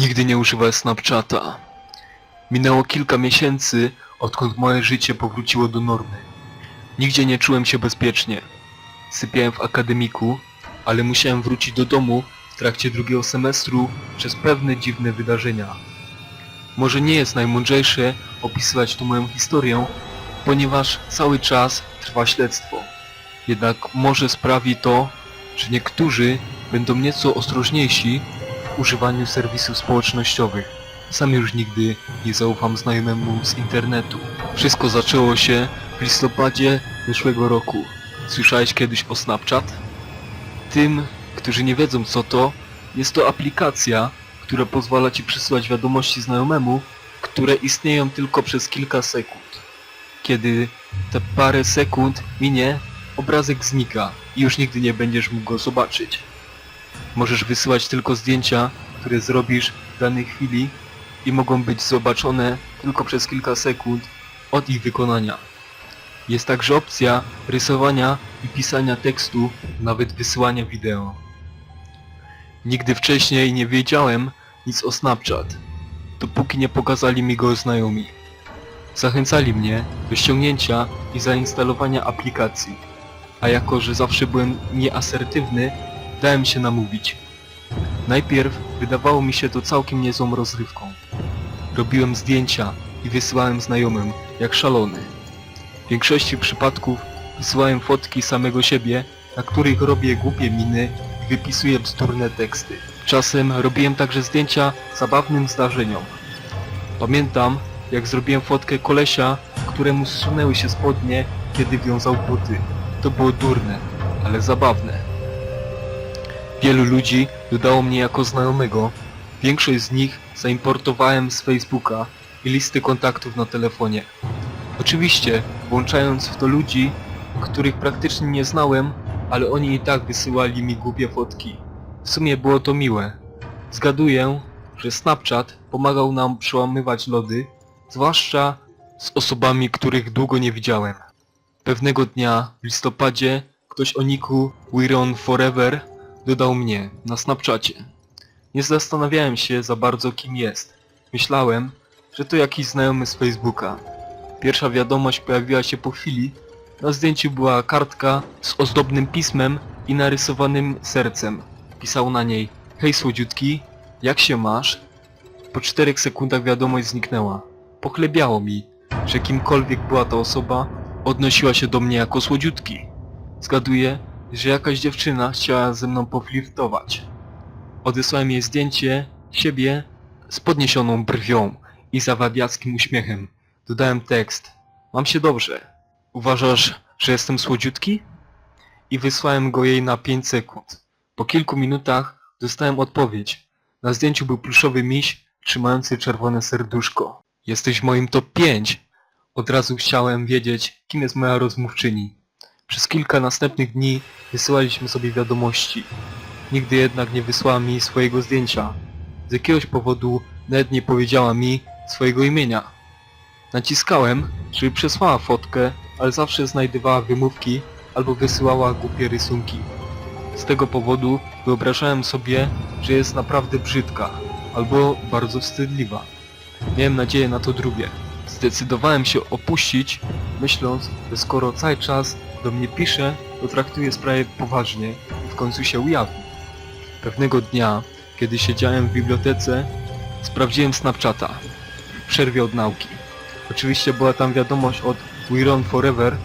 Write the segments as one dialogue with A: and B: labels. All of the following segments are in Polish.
A: Nigdy nie używałem Snapchata. Minęło kilka miesięcy, odkąd moje życie powróciło do normy. Nigdzie nie czułem się bezpiecznie. Sypiałem w akademiku, ale musiałem wrócić do domu w trakcie drugiego semestru przez pewne dziwne wydarzenia. Może nie jest najmądrzejsze opisywać tu moją historię, ponieważ cały czas trwa śledztwo. Jednak może sprawi to, że niektórzy będą nieco ostrożniejsi używaniu serwisów społecznościowych. Sam już nigdy nie zaufam znajomemu z internetu. Wszystko zaczęło się w listopadzie zeszłego roku. Słyszałeś kiedyś o Snapchat? Tym, którzy nie wiedzą co to, jest to aplikacja, która pozwala ci przesyłać wiadomości znajomemu, które istnieją tylko przez kilka sekund. Kiedy te parę sekund minie, obrazek znika i już nigdy nie będziesz mógł go zobaczyć. Możesz wysyłać tylko zdjęcia, które zrobisz w danej chwili i mogą być zobaczone tylko przez kilka sekund od ich wykonania. Jest także opcja rysowania i pisania tekstu, nawet wysyłania wideo. Nigdy wcześniej nie wiedziałem nic o Snapchat, dopóki nie pokazali mi go znajomi. Zachęcali mnie do ściągnięcia i zainstalowania aplikacji, a jako, że zawsze byłem nieasertywny, dałem się namówić. Najpierw wydawało mi się to całkiem niezłą rozrywką. Robiłem zdjęcia i wysyłałem znajomym, jak szalony. W większości przypadków wysyłałem fotki samego siebie, na których robię głupie miny i wypisuję bzdurne teksty. Czasem robiłem także zdjęcia zabawnym zdarzeniom. Pamiętam, jak zrobiłem fotkę kolesia, któremu zsunęły się spodnie, kiedy wiązał buty. To było durne, ale zabawne. Wielu ludzi dodało mnie jako znajomego. Większość z nich zaimportowałem z Facebooka i listy kontaktów na telefonie. Oczywiście, włączając w to ludzi, których praktycznie nie znałem, ale oni i tak wysyłali mi głupie fotki. W sumie było to miłe. Zgaduję, że Snapchat pomagał nam przełamywać lody, zwłaszcza z osobami, których długo nie widziałem. Pewnego dnia w listopadzie ktoś o niku We're on Forever dodał mnie na Snapchacie. Nie zastanawiałem się za bardzo kim jest. Myślałem, że to jakiś znajomy z Facebooka. Pierwsza wiadomość pojawiła się po chwili. Na zdjęciu była kartka z ozdobnym pismem i narysowanym sercem. Pisał na niej Hej słodziutki, jak się masz? Po czterech sekundach wiadomość zniknęła. Pochlebiało mi, że kimkolwiek była ta osoba, odnosiła się do mnie jako słodziutki. Zgaduję, że jakaś dziewczyna chciała ze mną poflirtować. Odesłałem jej zdjęcie siebie z podniesioną brwią i zawadiackim uśmiechem. Dodałem tekst. Mam się dobrze. Uważasz, że jestem słodziutki? I wysłałem go jej na 5 sekund. Po kilku minutach dostałem odpowiedź. Na zdjęciu był pluszowy miś trzymający czerwone serduszko. Jesteś moim top 5. Od razu chciałem wiedzieć, kim jest moja rozmówczyni. Przez kilka następnych dni wysyłaliśmy sobie wiadomości. Nigdy jednak nie wysłała mi swojego zdjęcia. Z jakiegoś powodu nawet nie powiedziała mi swojego imienia. Naciskałem, żeby przesłała fotkę, ale zawsze znajdowała wymówki albo wysyłała głupie rysunki. Z tego powodu wyobrażałem sobie, że jest naprawdę brzydka albo bardzo wstydliwa. Miałem nadzieję na to drugie. Zdecydowałem się opuścić, myśląc, że skoro cały czas do mnie pisze, to sprawę poważnie i w końcu się ujawni. Pewnego dnia, kiedy siedziałem w bibliotece, sprawdziłem Snapchata w przerwie od nauki. Oczywiście była tam wiadomość od We're on Forever.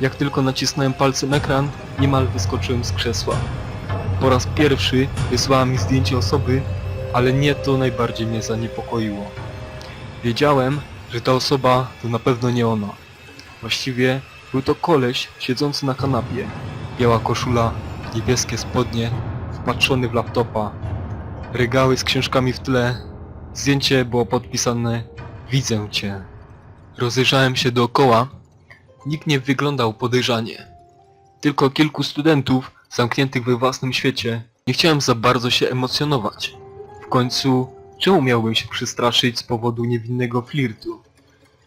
A: Jak tylko nacisnąłem palcem ekran, niemal wyskoczyłem z krzesła. Po raz pierwszy wysłała mi zdjęcie osoby, ale nie to najbardziej mnie zaniepokoiło. Wiedziałem, że ta osoba to na pewno nie ona. Właściwie był to koleś siedzący na kanapie. Biała koszula, niebieskie spodnie, wpatrzony w laptopa. Regały z książkami w tle. Zdjęcie było podpisane Widzę cię. Rozejrzałem się dookoła. Nikt nie wyglądał podejrzanie. Tylko kilku studentów zamkniętych we własnym świecie. Nie chciałem za bardzo się emocjonować. W końcu, czemu miałbym się przestraszyć z powodu niewinnego flirtu?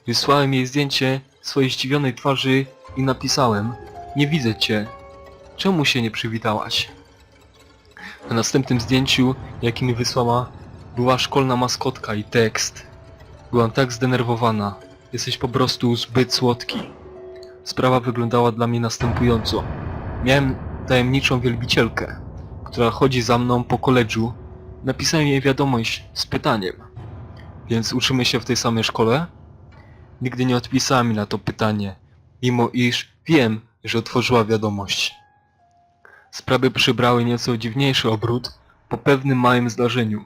A: Wysłałem jej zdjęcie swojej zdziwionej twarzy i napisałem Nie widzę cię. Czemu się nie przywitałaś? Na następnym zdjęciu, jakie mi wysłała, była szkolna maskotka i tekst. Byłam tak zdenerwowana. Jesteś po prostu zbyt słodki. Sprawa wyglądała dla mnie następująco. Miałem tajemniczą wielbicielkę, która chodzi za mną po koledżu. Napisałem jej wiadomość z pytaniem. Więc uczymy się w tej samej szkole? Nigdy nie odpisała mi na to pytanie, mimo iż wiem, że otworzyła wiadomość. Sprawy przybrały nieco dziwniejszy obrót po pewnym małym zdarzeniu.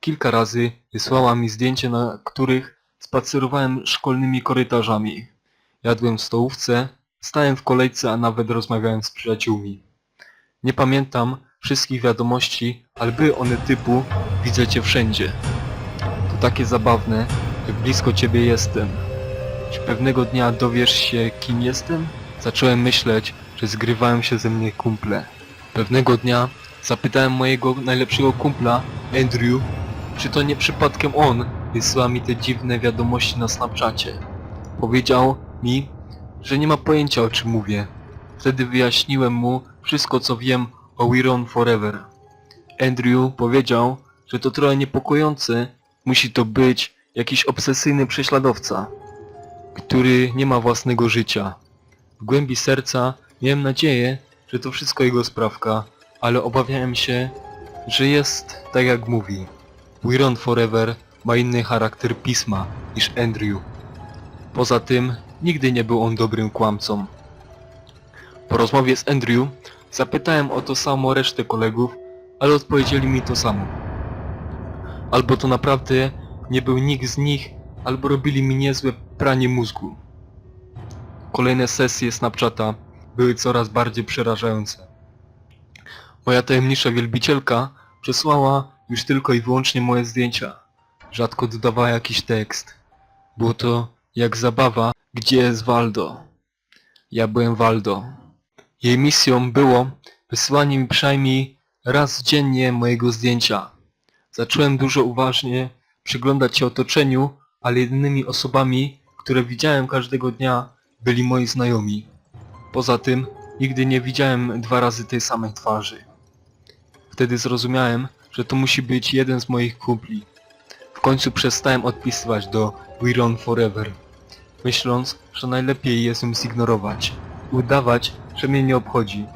A: Kilka razy wysłała mi zdjęcia, na których spacerowałem szkolnymi korytarzami. Jadłem w stołówce, stałem w kolejce, a nawet rozmawiałem z przyjaciółmi. Nie pamiętam wszystkich wiadomości, ale były one typu widzę cię wszędzie. To takie zabawne, jak blisko ciebie jestem. Czy pewnego dnia dowiesz się kim jestem? Zacząłem myśleć, że zgrywają się ze mnie kumple. Pewnego dnia zapytałem mojego najlepszego kumpla, Andrew, czy to nie przypadkiem on wysyła mi te dziwne wiadomości na Snapchacie. Powiedział mi, że nie ma pojęcia o czym mówię. Wtedy wyjaśniłem mu wszystko co wiem o We Run Forever. Andrew powiedział, że to trochę niepokojące, musi to być jakiś obsesyjny prześladowca, który nie ma własnego życia. W głębi serca miałem nadzieję, że to wszystko jego sprawka, ale obawiałem się, że jest tak jak mówi. We Run Forever ma inny charakter pisma niż Andrew. Poza tym, nigdy nie był on dobrym kłamcą. Po rozmowie z Andrew zapytałem o to samo resztę kolegów, ale odpowiedzieli mi to samo. Albo to naprawdę nie był nikt z nich, albo robili mi niezłe pranie mózgu. Kolejne sesje Snapchata były coraz bardziej przerażające. Moja tajemnicza wielbicielka przesłała już tylko i wyłącznie moje zdjęcia. Rzadko dodawała jakiś tekst. Było to jak zabawa, gdzie jest Waldo. Ja byłem Waldo. Jej misją było wysyłanie mi przynajmniej raz dziennie mojego zdjęcia. Zacząłem dużo uważnie przyglądać się otoczeniu, ale jedynymi osobami, które widziałem każdego dnia, byli moi znajomi. Poza tym, nigdy nie widziałem dwa razy tej samej twarzy. Wtedy zrozumiałem, że to musi być jeden z moich kumpli. W końcu przestałem odpisywać do We Run Forever, myśląc, że najlepiej jest ją zignorować, udawać, że mnie nie obchodzi.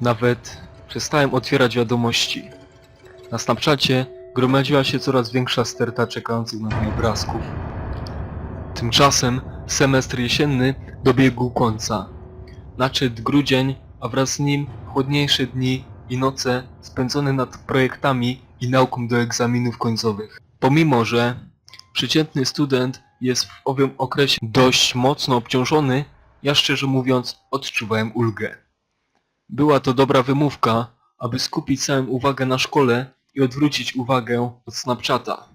A: Nawet przestałem otwierać wiadomości. Na Snapchacie gromadziła się coraz większa sterta czekających na mnie obrazków. Tymczasem semestr jesienny dobiegł końca. Nadszedł grudzień, a wraz z nim chłodniejsze dni i noce spędzone nad projektami i nauką do egzaminów końcowych. Pomimo, że przeciętny student jest w owym okresie dość mocno obciążony, ja szczerze mówiąc odczuwałem ulgę. Była to dobra wymówka, aby skupić całą uwagę na szkole i odwrócić uwagę od Snapchata.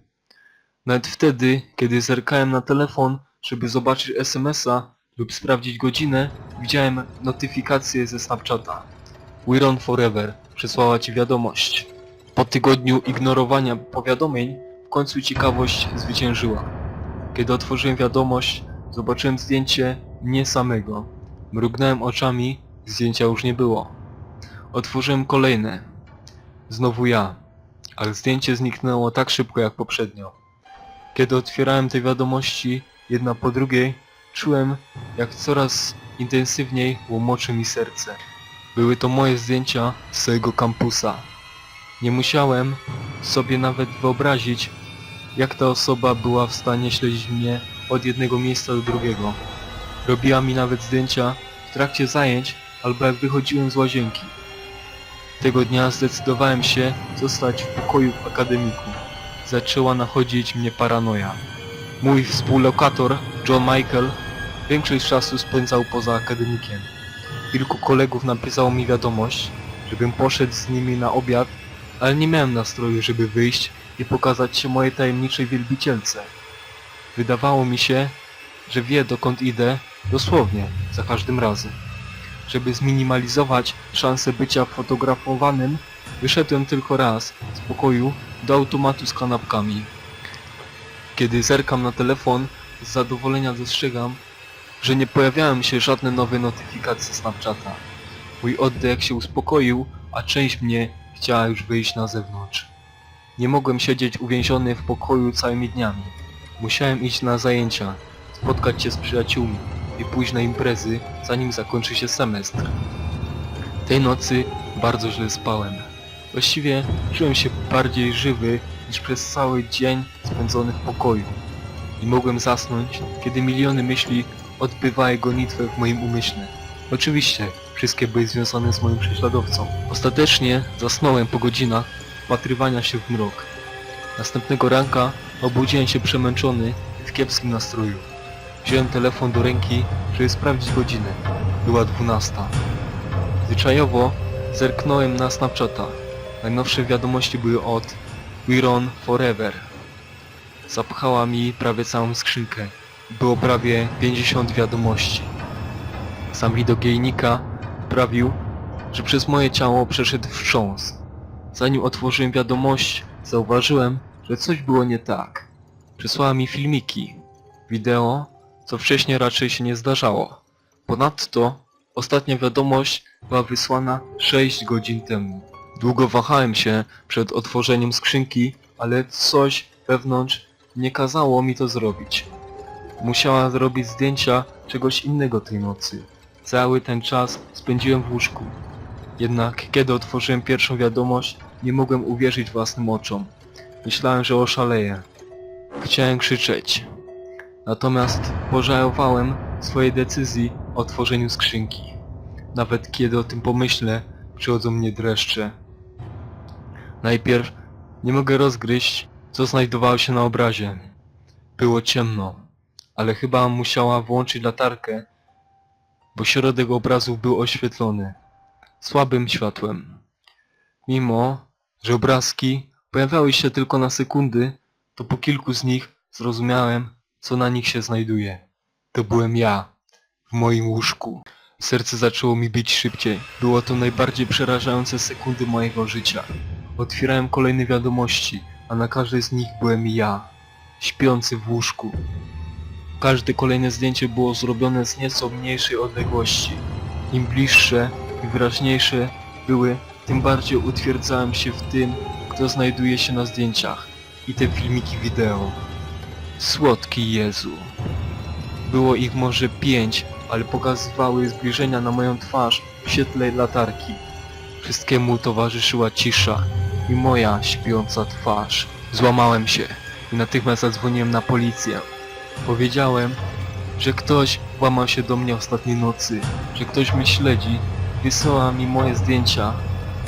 A: Nawet wtedy, kiedy zerkałem na telefon, żeby zobaczyć SMS-a lub sprawdzić godzinę, widziałem notyfikację ze Snapchata. We Run Forever przesłała ci wiadomość. Po tygodniu ignorowania powiadomień, w końcu ciekawość zwyciężyła. Kiedy otworzyłem wiadomość, zobaczyłem zdjęcie mnie samego. Mrugnąłem oczami, zdjęcia już nie było. Otworzyłem kolejne. Znowu ja. Ale zdjęcie zniknęło tak szybko jak poprzednio. Kiedy otwierałem te wiadomości, jedna po drugiej, czułem, jak coraz intensywniej łomoczy mi serce. Były to moje zdjęcia z całego kampusa. Nie musiałem sobie nawet wyobrazić, jak ta osoba była w stanie śledzić mnie od jednego miejsca do drugiego. Robiła mi nawet zdjęcia w trakcie zajęć albo jak wychodziłem z łazienki. Tego dnia zdecydowałem się zostać w pokoju w akademiku. Zaczęła nachodzić mnie paranoja. Mój współlokator, John Michael, większość czasu spędzał poza akademikiem. Kilku kolegów napisało mi wiadomość, żebym poszedł z nimi na obiad, ale nie miałem nastroju, żeby wyjść i pokazać się mojej tajemniczej wielbicielce. Wydawało mi się, że wie dokąd idę, dosłownie, za każdym razem. Żeby zminimalizować szanse bycia fotografowanym, wyszedłem tylko raz z pokoju do automatu z kanapkami. Kiedy zerkam na telefon, z zadowolenia dostrzegam, że nie pojawiają się żadne nowe notyfikacje Snapchata. Mój oddech się uspokoił, a część mnie chciała już wyjść na zewnątrz. Nie mogłem siedzieć uwięziony w pokoju całymi dniami. Musiałem iść na zajęcia, spotkać się z przyjaciółmi i pójść na imprezy, zanim zakończy się semestr. Tej nocy bardzo źle spałem. Właściwie czułem się bardziej żywy niż przez cały dzień spędzony w pokoju. Nie mogłem zasnąć, kiedy miliony myśli odbywały gonitwę w moim umyśle. Oczywiście, wszystkie były związane z moim prześladowcą. Ostatecznie zasnąłem po godzinach wpatrywania się w mrok. Następnego ranka obudziłem się przemęczony i w kiepskim nastroju. Wziąłem telefon do ręki, żeby sprawdzić godzinę. Była dwunasta. Zwyczajowo zerknąłem na Snapchata. Najnowsze wiadomości były od We're on Forever. Zapchała mi prawie całą skrzynkę. Było prawie 50 wiadomości. Sam widok jejnika sprawił, że przez moje ciało przeszedł wstrząs. Zanim otworzyłem wiadomość, zauważyłem, że coś było nie tak. Przysłała mi filmiki, wideo, co wcześniej raczej się nie zdarzało. Ponadto ostatnia wiadomość była wysłana 6 godzin temu. Długo wahałem się przed otworzeniem skrzynki, ale coś wewnątrz nie kazało mi to zrobić. Musiała zrobić zdjęcia czegoś innego tej nocy. Cały ten czas spędziłem w łóżku. Jednak kiedy otworzyłem pierwszą wiadomość, nie mogłem uwierzyć własnym oczom. Myślałem, że oszaleję. Chciałem krzyczeć. Natomiast pożałowałem swojej decyzji o otworzeniu skrzynki. Nawet kiedy o tym pomyślę, przychodzą mnie dreszcze. Najpierw nie mogę rozgryźć, co znajdowało się na obrazie. Było ciemno, ale chyba musiała włączyć latarkę, bo środek obrazu był oświetlony słabym światłem. Mimo, że obrazki pojawiały się tylko na sekundy, to po kilku z nich zrozumiałem, co na nich się znajduje. To byłem ja, w moim łóżku. Serce zaczęło mi bić szybciej. Było to najbardziej przerażające sekundy mojego życia. Otwierałem kolejne wiadomości, a na każdej z nich byłem ja, śpiący w łóżku. Każde kolejne zdjęcie było zrobione z nieco mniejszej odległości. Im bliższe i wyraźniejsze były, tym bardziej utwierdzałem się w tym, kto znajduje się na zdjęciach i te filmiki wideo. Słodki Jezu. Było ich może pięć, ale pokazywały zbliżenia na moją twarz w świetle latarki. Wszystkiemu towarzyszyła cisza i moja śpiąca twarz. Złamałem się i natychmiast zadzwoniłem na policję. Powiedziałem, że ktoś włamał się do mnie ostatniej nocy, że ktoś mnie śledzi, wysyła mi moje zdjęcia.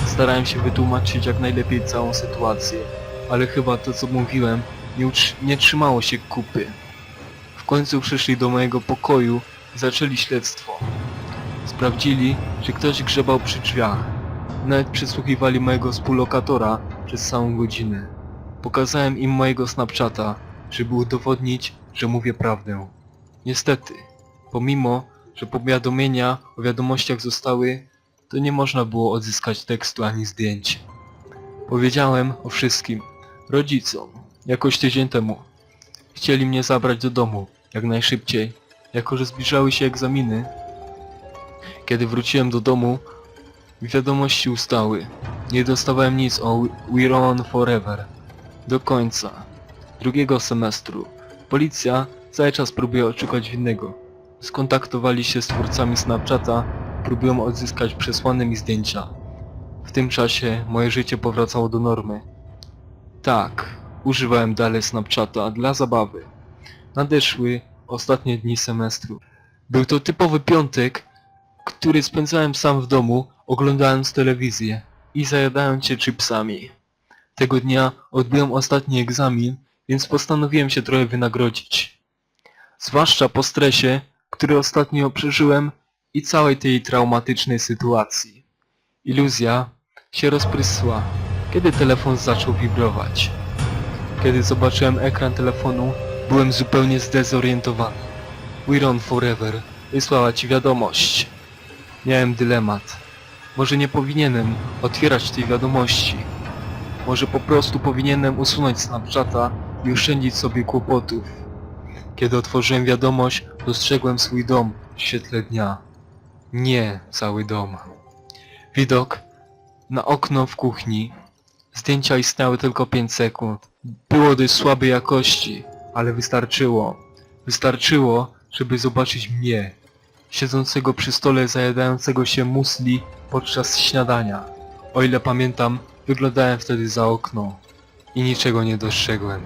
A: Starałem się wytłumaczyć jak najlepiej całą sytuację, ale chyba to co mówiłem nie, nie trzymało się kupy. W końcu przyszli do mojego pokoju zaczęli śledztwo. Sprawdzili, czy ktoś grzebał przy drzwiach. Nawet przesłuchiwali mojego współlokatora przez całą godzinę. Pokazałem im mojego Snapchata, żeby udowodnić, że mówię prawdę. Niestety, pomimo, że powiadomienia o wiadomościach zostały, to nie można było odzyskać tekstu ani zdjęć. Powiedziałem o wszystkim rodzicom, jakoś tydzień temu. Chcieli mnie zabrać do domu, jak najszybciej, jako że zbliżały się egzaminy. Kiedy wróciłem do domu, wiadomości ustały. Nie dostawałem nic o We're On Forever. Do końca drugiego semestru. Policja cały czas próbuje odszukać winnego. Skontaktowali się z twórcami Snapchata, próbują odzyskać przesłane mi zdjęcia. W tym czasie moje życie powracało do normy. Tak, używałem dalej Snapchata dla zabawy. Nadeszły ostatnie dni semestru. Był to typowy piątek, który spędzałem sam w domu, oglądając telewizję i zajadając się chipsami. Tego dnia odbyłem ostatni egzamin, więc postanowiłem się trochę wynagrodzić. Zwłaszcza po stresie, który ostatnio przeżyłem i całej tej traumatycznej sytuacji. Iluzja się rozprysła, kiedy telefon zaczął wibrować. Kiedy zobaczyłem ekran telefonu, byłem zupełnie zdezorientowany. We're on forever wysłała ci wiadomość. Miałem dylemat. Może nie powinienem otwierać tej wiadomości. Może po prostu powinienem usunąć Snapchata i oszczędzić sobie kłopotów. Kiedy otworzyłem wiadomość, dostrzegłem swój dom w świetle dnia. Nie cały dom. Widok na okno w kuchni Zdjęcia istniały tylko 5 sekund. Było dość słabej jakości, ale wystarczyło. Wystarczyło, żeby zobaczyć mnie, siedzącego przy stole zajadającego się musli podczas śniadania. O ile pamiętam, wyglądałem wtedy za okno i niczego nie dostrzegłem.